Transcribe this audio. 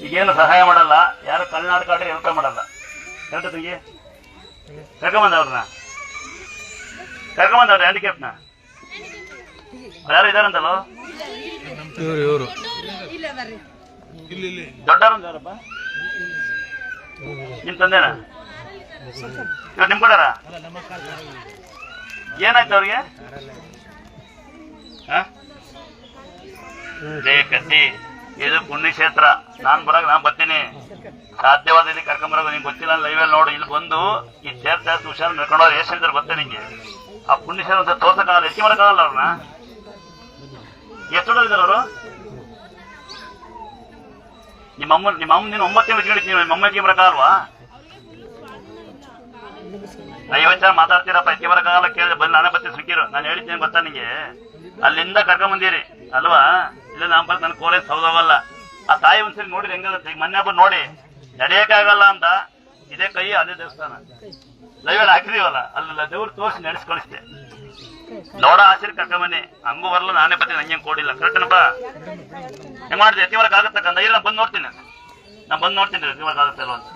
ಈಗೇನು ಸಹಾಯ ಮಾಡಲ್ಲ ಯಾರು ಕರ್ನಾಟಕ ಆದ್ರೆ ಹೆಲ್ಪ್ ಮಾಡಲ್ಲ. ಹೇಳ್ತ ತಂಗಿ. ಕರ್ಕೊಂಬಂದವ್ರನ್ನ ಕರ್ಕೊಂಬಂದವ್ರ ಹ್ಯಾಂಡಿಕ್ಯಾಪ್ನ ಯಾರು ಇದಾರಂತಲ್ಲೋ ಇವರು ನಿಮ್ ತಂದೆನ? ಇವ್ರು ನಿಮ್ ಕೊಡಾರ? ಏನಾಯ್ತು ಅವ್ರಿಗೆ? ಹ? ಇದು ಪುಣ್ಯಕ್ಷೇತ್ರ. ನಾನ್ ಬರಾಗ ನಾನ್ ಬರ್ತೀನಿ. ಸಾಧ್ಯವಾದಲ್ಲಿ ಕರ್ಕೊಂಬರಾಗ ನಿಂಗೆ ಗೊತ್ತಿಲ್ಲ ಲೈವಲ್ಲಿ ನೋಡು. ಇಲ್ಲಿ ಬಂದು ಈ ತೀರ್ಥ ಹುಷಾರ್ ನಡ್ಕೊಂಡವ್ರು ಎಷ್ಟು ಗೊತ್ತೇ ನಿಂಗೆ. ಆ ಪುಣ್ಯಕ್ಷೇತ್ರ ಅಂತ ತೋರ್ಸಕ್ಕಾಗಲ್ಲ, ಎತ್ತಿ ಮಾಡಕ್ಕಾಗಲ್ಲ ಅವ್ರನ್ನ. ಎಷ್ಟು ದೊಡ್ಡದಿದ್ದಾರೆ ಅವರು? ನಿಮ್ಮ ನೀನು ಒಂಬತ್ತೇ ಇಟ್ಕೊಂಡಿದ್ದೀನಿ ನಿಮ್ಮ ಅಮ್ಮಕ್ಕೆ ಬರಕ್ಕಾಗಲ್ವಾ? ಐವತ್ತು ಜನ ಮಾತಾಡ್ತೀರಪ್ಪ, ಎತ್ತಿ ಬರಕ್ಕಾಗಲ್ಲ ಕೇಳಿದ್ರೆ ಬಂದು ನಾನೇ ಬರ್ತೀನಿ ಸಿಕ್ಕಿರು ನಾನು ಹೇಳಿದ್ದೇನೆ ಗೊತ್ತಾ ನಿಂಗೆ? ಅಲ್ಲಿಂದ ಕರ್ಕೊಂಬಂದಿರಿ ಅಲ್ವಾ? ಇಲ್ಲ ನಾನು ಬರ್ತ ನನ್ನ ಕೋಲೆ ಸೌದವಲ್ಲ. ಆ ತಾಯಿ ಒಂದ್ಸರಿ ನೋಡಿರಿ ಹೆಂಗಾಗುತ್ತೆ ಈಗ ಮೊನ್ನೆ ಬಂದು ನೋಡಿ, ನಡೆಯಕ್ಕಾಗಲ್ಲ ಅಂತ, ಇದೇ ಕೈ, ಅದೇ ದೇವಸ್ಥಾನ. ಲೈವಲ್ಲಿ ಹಾಕಿದೀವಲ್ಲ ಅಲ್ಲ ದೇವ್ರು ತೋರಿಸಿ ನಡೆಸಿ ಕಳಿಸ್ತೆ ನೋಡ ಆಸರಿ ಕರ್ಕೊಂಬನ್ನಿ. ಹಂಗೂ ಬರಲ್ಲ, ನಾನೇ ಬರ್ತೀನಿ, ನಂಗೆ ಕೊಡಿಲ್ಲ. ಕರೆಕ್ಟ್ನಪ್ಪ ಹೆಂಗ್ ಮಾಡಿದೆ ಎತ್ತಿ ವರೆಗೆ ಆಗತ್ತೆ ಕಂದ. ಇಲ್ಲ ಬಂದು ನೋಡ್ತೀನಿ. ನಾನು ಬಂದು ನೋಡ್ತೀನಿ, ಎತ್ತಿ ಬರಕ್ ಆಗುತ್ತೆ ಅಲ್ವಾ ಅಂತ.